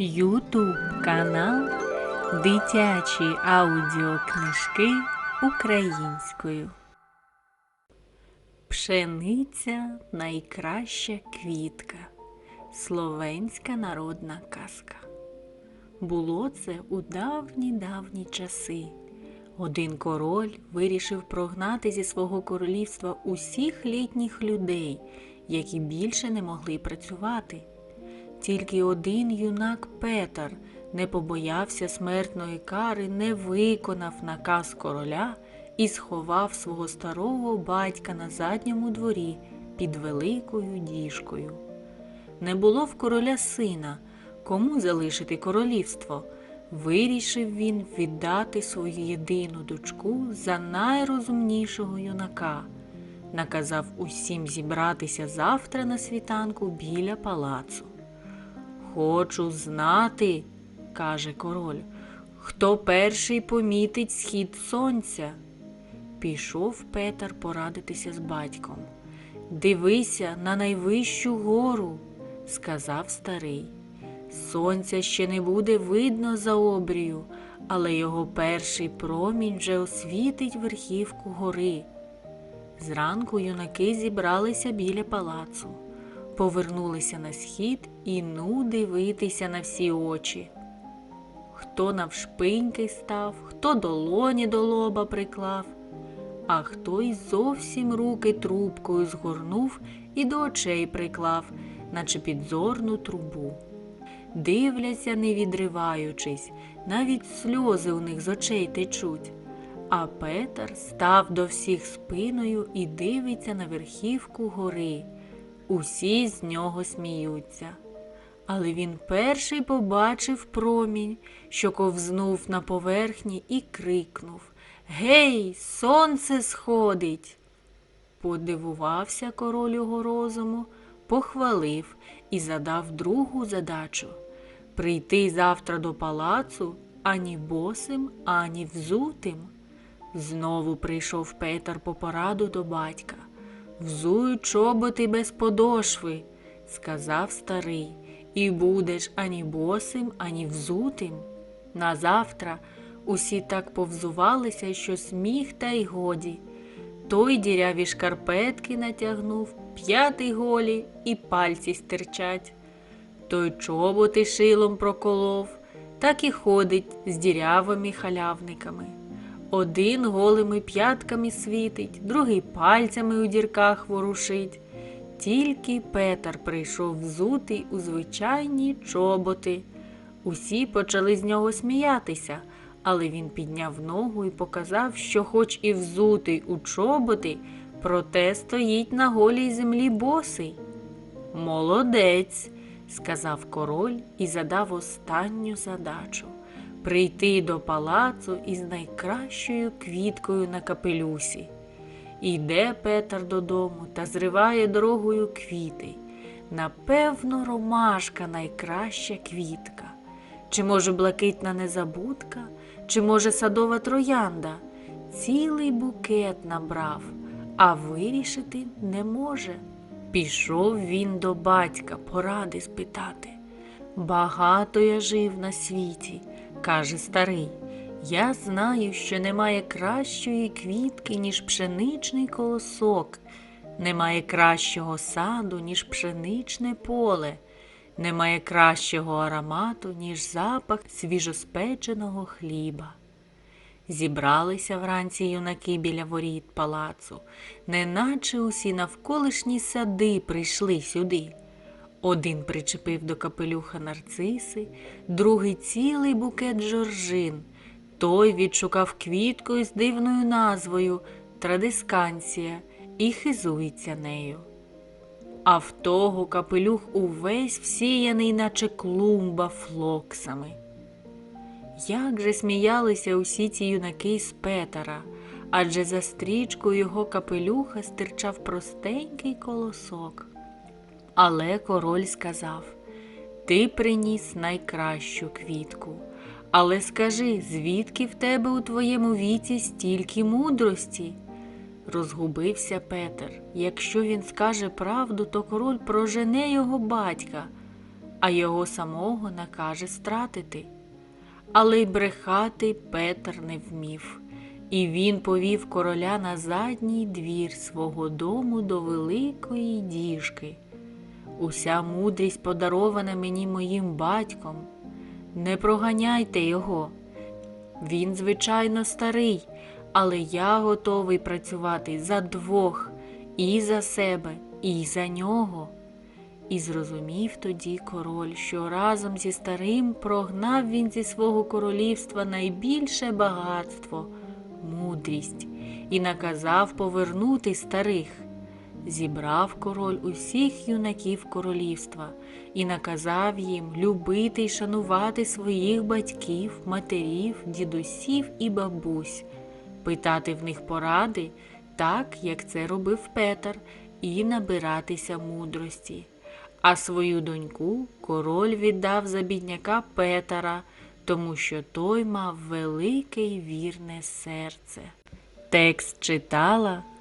Ютуб канал Дитячі аудіокнижки українською. Пшениця найкраща квітка. Словенська народна казка. Було це у давні давні часи. Один король вирішив прогнати зі свого королівства усіх літніх людей, які більше не могли працювати. Тільки один юнак Петер не побоявся смертної кари, не виконав наказ короля і сховав свого старого батька на задньому дворі під великою діжкою. Не було в короля сина, кому залишити королівство. Вирішив він віддати свою єдину дочку за найрозумнішого юнака. Наказав усім зібратися завтра на світанку біля палацу. Хочу знати, каже король, хто перший помітить схід сонця. Пішов Петер порадитися з батьком. Дивися на найвищу гору, сказав старий. Сонця ще не буде видно за обрію, але його перший промінь вже освітить верхівку гори. Зранку юнаки зібралися біля палацу, повернулися на схід і ну дивитися на всі очі. Хто навшпиньки став, хто долоні до лоба приклав, а хто й зовсім руки трубкою згорнув і до очей приклав, наче підзорну трубу. Дивляться, не відриваючись, навіть сльози у них з очей течуть. А Петер став до всіх спиною і дивиться на верхівку гори. Усі з нього сміються. Але він перший побачив промінь, що ковзнув на поверхні, і крикнув Гей, сонце сходить. Подивувався король його розуму, похвалив і задав другу задачу прийти завтра до палацу ані босим, ані взутим. Знову прийшов Петер по пораду до батька. Взуй чоботи без подошви, сказав старий, і будеш ані босим, ані взутим. Назавтра усі так повзувалися, що сміх та й годі. Той діряві шкарпетки натягнув, п'ятий голі і пальці стирчать. Той чоботи шилом проколов, так і ходить з дірявими халявниками. Один голими п'ятками світить, другий пальцями у дірках ворушить. Тільки Петер прийшов взутий у звичайні чоботи. Усі почали з нього сміятися, але він підняв ногу і показав, що, хоч і взутий у чоботи, проте стоїть на голій землі босий. Молодець, сказав король і задав останню задачу прийти до палацу із найкращою квіткою на капелюсі. Іде Петер додому та зриває дорогою квіти. Напевно, ромашка найкраща квітка. Чи, може, блакитна незабудка, чи, може, садова троянда. Цілий букет набрав, а вирішити не може. Пішов він до батька поради спитати. Багато я жив на світі, каже старий. Я знаю, що немає кращої квітки, ніж пшеничний колосок, немає кращого саду, ніж пшеничне поле, немає кращого аромату, ніж запах свіжоспеченого хліба. Зібралися вранці юнаки біля воріт палацу, неначе усі навколишні сади прийшли сюди. Один причепив до капелюха нарциси, другий цілий букет жоржин. Той відшукав квітку із дивною назвою Традисканція і хизується нею. А в того капелюх увесь всіяний, наче клумба флоксами. Як же сміялися усі ці юнаки з Петера, адже за стрічкою його капелюха стирчав простенький колосок. Але король сказав Ти приніс найкращу квітку. Але скажи, звідки в тебе у твоєму віці стільки мудрості? Розгубився Петер. Якщо він скаже правду, то король прожене його батька. а його самого накаже стратити. Але й брехати Петр не вмів, і він повів короля на задній двір свого дому до великої діжки. Уся мудрість подарована мені моїм батьком. Не проганяйте його. Він, звичайно, старий, але я готовий працювати за двох і за себе, і за нього. І зрозумів тоді король, що разом зі старим прогнав він зі свого королівства найбільше багатство мудрість, і наказав повернути старих. Зібрав король усіх юнаків королівства і наказав їм любити й шанувати своїх батьків, матерів, дідусів і бабусь, питати в них поради, так як це робив Петр, і набиратися мудрості. А свою доньку король віддав за бідняка Петера, тому що той мав велике й вірне серце. Текст читала